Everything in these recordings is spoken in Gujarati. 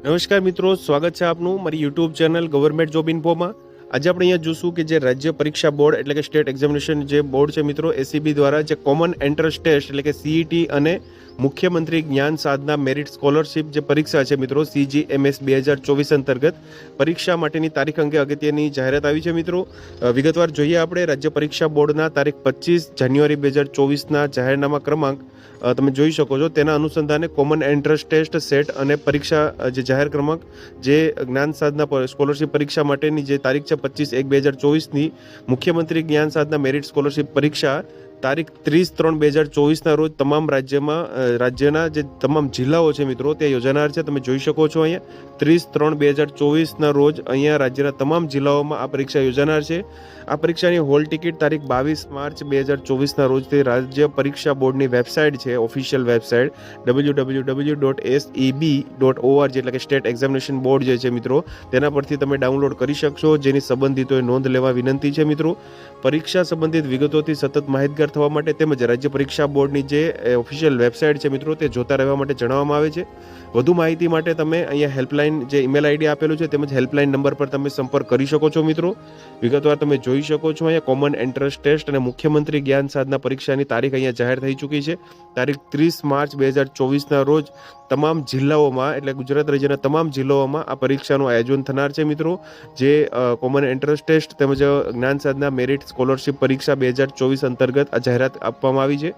નમસ્કાર મિત્રો સ્વાગત છે આપનું મારી યુટ્યુબ ચેનલ ગવર્મેન્ટ જોબ ઇન્ફોમાં. આજે આપણે અહીંયા જોશું કે જે રાજ્ય પરીક્ષા બોર્ડ એટલે કે સ્ટેટ એક્ઝામિનેશન જે બોર્ડ છે મિત્રો એસીબી દ્વારા જે કોમન એન્ટ્રન્સ ટેસ્ટ એટલે કે સીઈટી અને મુખ્યમંત્રી જ્ઞાન સાધના મેરિટ સ્કોલરશિપ જે પરીક્ષા છે મિત્રો સીજી એમએસ બે હજાર ચોવીસ અંતર્ગત, પરીક્ષા માટેની તારીખ અંગે અગત્યની જાહેરાત આવી છે મિત્રો. વિગતવાર જોઈએ આપણે રાજ્ય પરીક્ષા બોર્ડના તારીખ પચીસ જાન્યુઆરી બે હજાર ચોવીસના જાહેરનામા ક્રમાંક. તમે જોઈ શકો છો તેના અનુસંધાને કોમન એન્ટ્રન્સ ટેસ્ટ સેટ અને પરીક્ષા જે જાહેર ક્રમાંક, જે જ્ઞાન સાધના સ્કોલરશિપ પરીક્ષા માટેની જે તારીખ છે પચીસ એક બે હજાર ચોવીસની મુખ્યમંત્રી જ્ઞાન સાધના મેરિટ સ્કોલરશિપ પરીક્ષા તારીખ ત્રીસ ત્રણ બે હજાર ચોવીસના રોજ તમામ રાજ્યમાં રાજ્યના જે તમામ જિલ્લાઓ છે મિત્રો તે યોજાનાર છે. તમે જોઈ શકો છો અહીંયા. ત્રીસ ત્રણ બે હજાર ચોવીસના રોજ અહીંયા રાજ્યના તમામ જિલ્લાઓમાં આ પરીક્ષા યોજાનાર છે. આ પરીક્ષાની હોલ ટિકિટ તારીખ બાવીસ માર્ચ બે હજાર ચોવીસના રોજથી રાજ્ય પરીક્ષા બોર્ડની વેબસાઇટ છે, official website W W W dot S B dot O R G એટલે કે સ્ટેટ એક્ઝામિનેશન બોર્ડ જે છે મિત્રો, તેના પરથી તમે ડાઉનલોડ કરી શકશો. જેની સંબંધિતોએ નોંધ લેવા વિનંતી છે મિત્રો. પરીક્ષા સંબંધિત વિગતોથી સતત માહિતગાર થવા માટે તેમજ રાજ્ય પરીક્ષા બોર્ડની જે ઓફિશિયલ વેબસાઇટ છે મિત્રો, તે જોતા રહેવા માટે જણાવવામાં આવે છે. વધુ માહિતી માટે તમે અહીંયા હેલ્પલાઇન જે ઈમેલ આઈડી આપેલું છે, તેમજ હેલ્પલાઇન નંબર પર તમે સંપર્ક કરી શકો છો મિત્રો. વિગતવાર તમે જોઈ શકો છો અહીંયા કોમન એન્ટ્રન્સ ટેસ્ટ અને મુખ્યમંત્રી જ્ઞાન સાધના પરીક્ષાની તારીખ અહીંયા જાહેર થઈ ચૂકી છે. તારીખ ત્રીસ માર્ચ બે હજાર ચોવીસના રોજ તમામ જિલ્લાઓમાં, એટલે ગુજરાત રાજ્યના તમામ જિલ્લાઓમાં આ પરીક્ષાનું આયોજન થનાર છે મિત્રો. જે કોમન એન્ટ્રન્સ ટેસ્ટ તેમજ જ્ઞાન સાધના મેરિટ સ્કોલરશિપ પરીક્ષા બે હજાર ચોવીસ અંતર્ગત જાહેરાત આપવામાં આવી છે.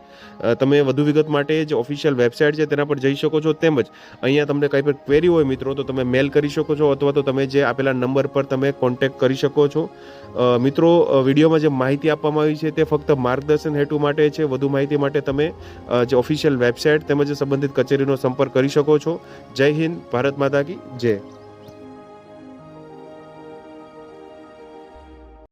તમે વધુ વિગત માટે જે ઓફિશિયલ વેબસાઇટ છે તેના પર જઈ શકો છો તેમજ અહીંયા તમને કંઈ પણ ક્વેરી હોય મિત્રો તો તમે મેલ કરી શકો છો અથવા તો તમે જે આપેલા નંબર પર તમે કોન્ટેક્ટ કરી શકો છો. મિત્રો વિડીયોમાં જે માહિતી આપવામાં આવી છે તે ફક્ત માર્ગદર્શન હેતુ માટે છે. વધુ માહિતી માટે તમે જે ઓફિશિયલ વેબસાઇટ તેમજ સંબંધિત કચેરીનો સંપર્ક કરી શકો છો. જય હિન્દ, ભારત માતા કી જય.